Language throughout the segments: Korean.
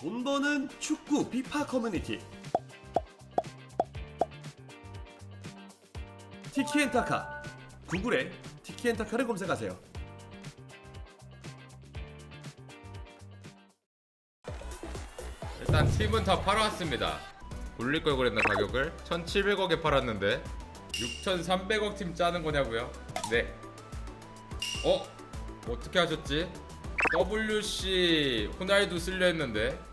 돈 버는 축구 비파 커뮤니티 티키엔타카 구글에 티키엔타카를 검색하세요 일단 팀은 다 팔아왔습니다. 올릴 걸 그랬나 가격을? 1,700억에 팔았는데 6,300억 팀 짜는 거냐고요? 네. 어? 어떻게 하셨지? WC 호날두 쓸려 했는데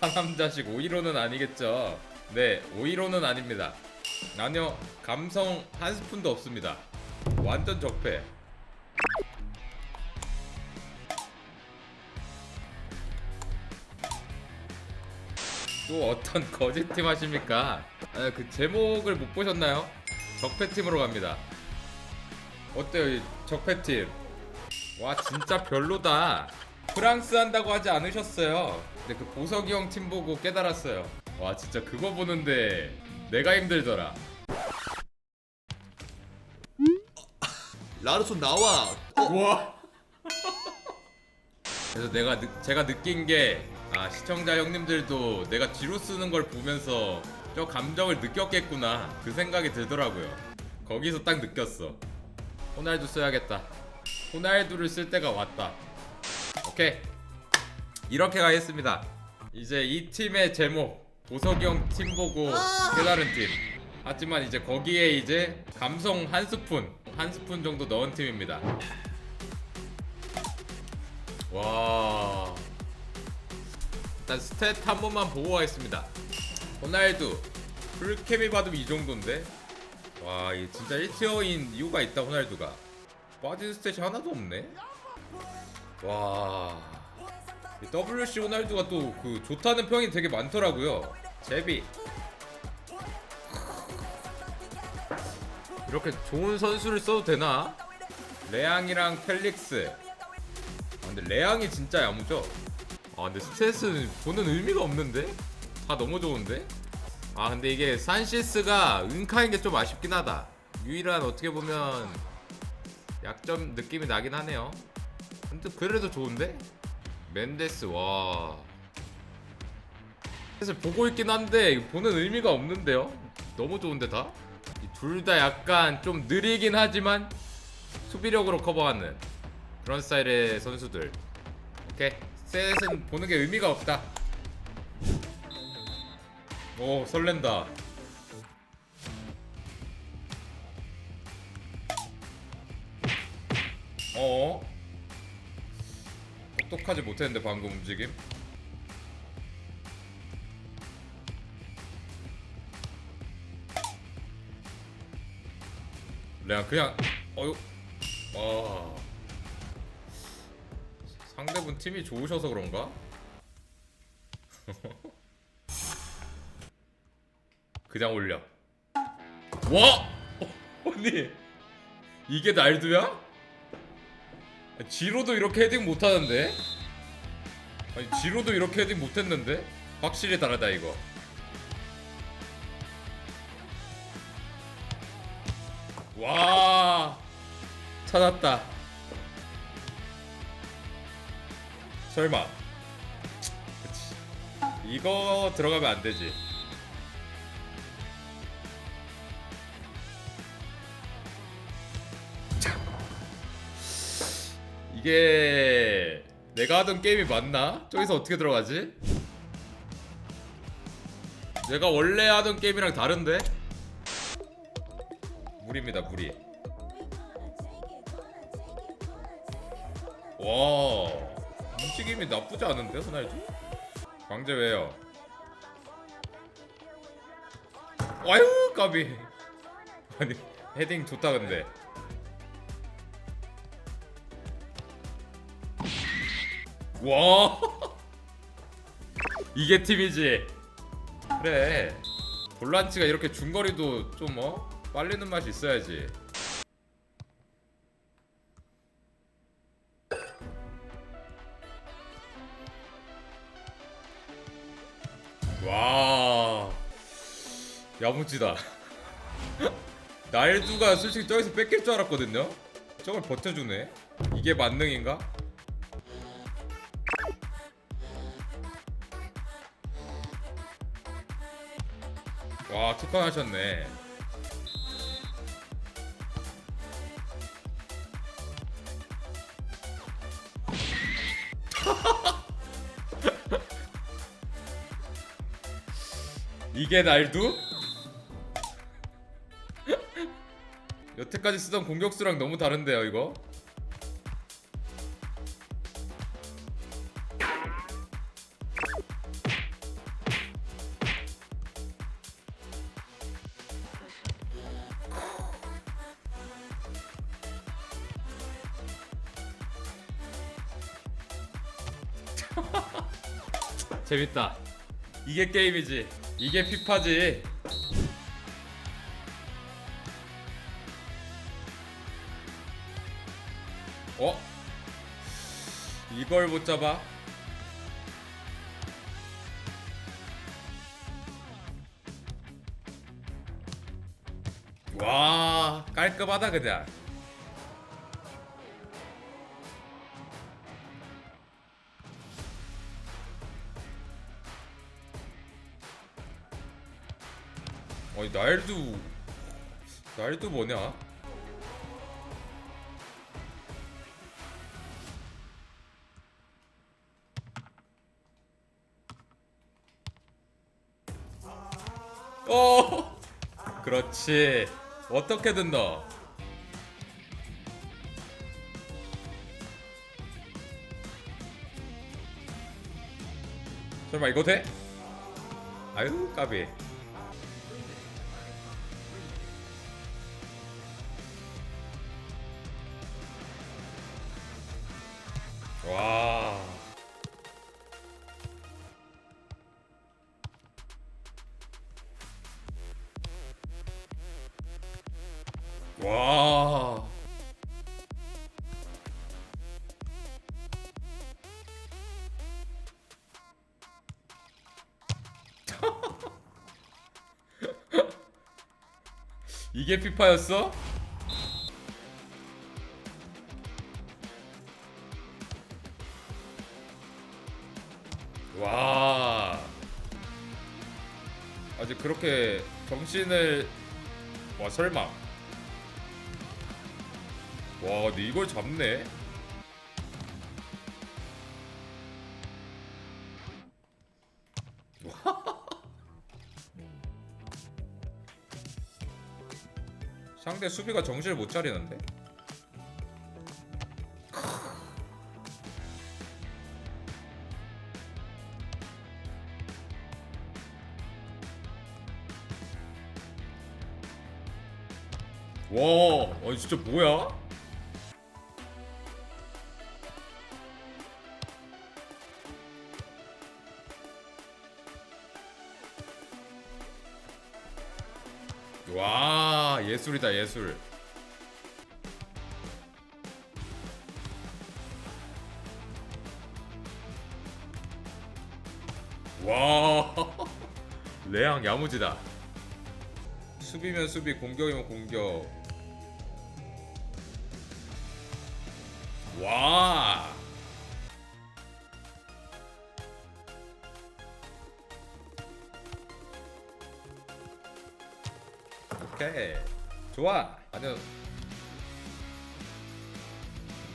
상남자식 515는 아니겠죠? 네, 515는 아닙니다. 아니요, 감성 한 스푼도 없습니다. 완전 적폐. 또 어떤 거짓팀 하십니까? 아, 그 제목을 못 보셨나요? 적폐팀으로 갑니다. 어때요, 이 적폐팀? 와, 진짜 별로다. 프랑스 한다고 하지 않으셨어요. 근데 그 보석이 형 팀 보고 깨달았어요. 와, 진짜 그거 보는데 내가 힘들더라. 라르손 나와 와. 그래서 내가 느, 제가 느낀 게 아, 시청자 형님들도 내가 뒤로 쓰는 걸 보면서 저 감정을 느꼈겠구나 그 생각이 들더라고요. 거기서 딱 느꼈어. 호날두 써야겠다. 호날두를 쓸 때가 왔다. 오케이. 이렇게 가겠습니다. 이제 이 팀의 제목 보석이 형팀 보고 깨달은 팀. 하지만 이제 거기에 이제 감성 한 스푼 한 스푼 정도 넣은 팀입니다. 와. 일단 스탯 한 번만 보고 가겠습니다. 호날두 풀케미 받으면 이 정도인데. 와, 이 진짜 1티어인 이유가 있다 호날두가. 빠진 스탯이 하나도 없네. 와. 이 WC 호날두가 또 그 좋다는 평이 되게 많더라고요. 제비. 이렇게 좋은 선수를 써도 되나? 레앙이랑 펠릭스. 아, 근데 레앙이 진짜 야무져. 아 근데 스트레스는 보는 의미가 없는데? 다 너무 좋은데? 아 근데 이게 산시스가 은카인 게 좀 아쉽긴 하다. 유일한 어떻게 보면 약점 느낌이 나긴 하네요. 근데 그래도 좋은데? 멘데스 와. 사실 보고 있긴 한데 보는 의미가 없는데요? 너무 좋은데 다? 둘 다 약간 좀 느리긴 하지만 수비력으로 커버하는 그런 스타일의 선수들. 오케이. 셋은 보는 게 의미가 없다. 오, 설렌다. 어? 똑똑하지 못했는데 방금 움직임. 내가 그냥 어유 와 상대분 팀이 좋으셔서 그런가? 그냥 올려 와 어, 언니 이게 날두야? 지로도 이렇게 헤딩 못하는데? 아니 지로도 이렇게 헤딩 못했는데? 확실히 다르다 이거. 와 찾았다. 설마. 그치. 이거 들어가면 안 되지 이게 내가 하던 게임이 맞나? 저기서 어떻게 들어가지? 내가 원래 하던 게임이랑 다른데? 무리입니다 무리 와 움직임이 나쁘지 않은데 호날두? 광재 왜요? 아유 까비 아니 헤딩 좋다 근데 와. 이게 팀이지. 그래. 볼란치가 이렇게 중거리도 좀 어? 빨리는 맛이 있어야지. 와. 야무지다. 날두가 솔직히 저기서 뺏길 줄 알았거든요? 저걸 버텨주네. 이게 만능인가? 와 특허 하셨네 이게 날도? 여태까지 쓰던 공격수랑 너무 다른데요 이거? 재밌다. 이게 게임이지. 이게 피파지. 어? 이걸 못 잡아? 와 깔끔하다 그냥 어이 날도 날도 뭐냐? 어 그렇지 어떻게든 넣어 설마 이거 돼? 아유 까비 이게 피파였어? 와. 아직 그렇게 정신을 와 설마. 와 근데 이걸 잡네 상대 수비가 정신을 못 차리는데 와, 아니 진짜 뭐야? 와, 예술이다 예술. 와, 레앙 야무지다. 수비면 수비, 공격이면 공격. 와. 오케이. 좋아. 아니요.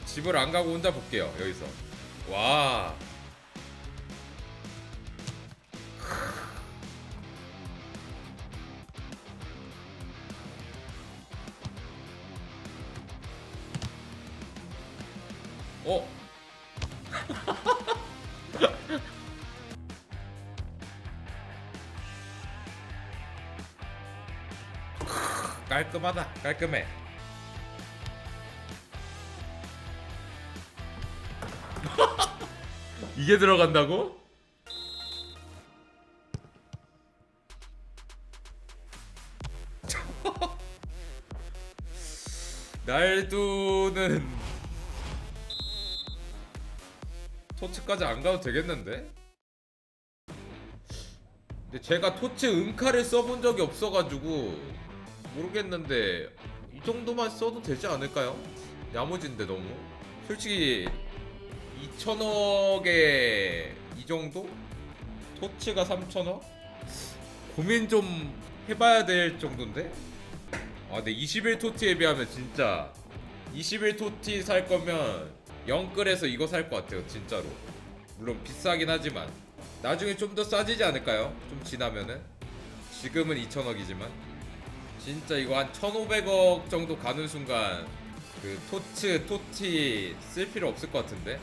집을 안 가고 혼자 볼게요. 여기서. 와. 어? 깔끔하다. 깔끔해. 이게 들어간다고? 날두는 토치까지 안 가도 되겠는데? 근데 제가 토치 은카를 써본 적이 없어가지고 모르겠는데 이 정도만 써도 되지 않을까요? 야무진데 너무 솔직히 2천억에 이 정도? 토치가 3천억? 고민 좀 해봐야 될 정도인데? 아 근데 21토티에 비하면 진짜 21토티 살 거면 영끌에서 이거 살 것 같아요 진짜로 물론 비싸긴 하지만 나중에 좀 더 싸지지 않을까요? 좀 지나면은 지금은 2천억이지만 진짜 이거 한 1,500억 정도 가는 순간 그 토츠 토티 쓸 필요 없을 것 같은데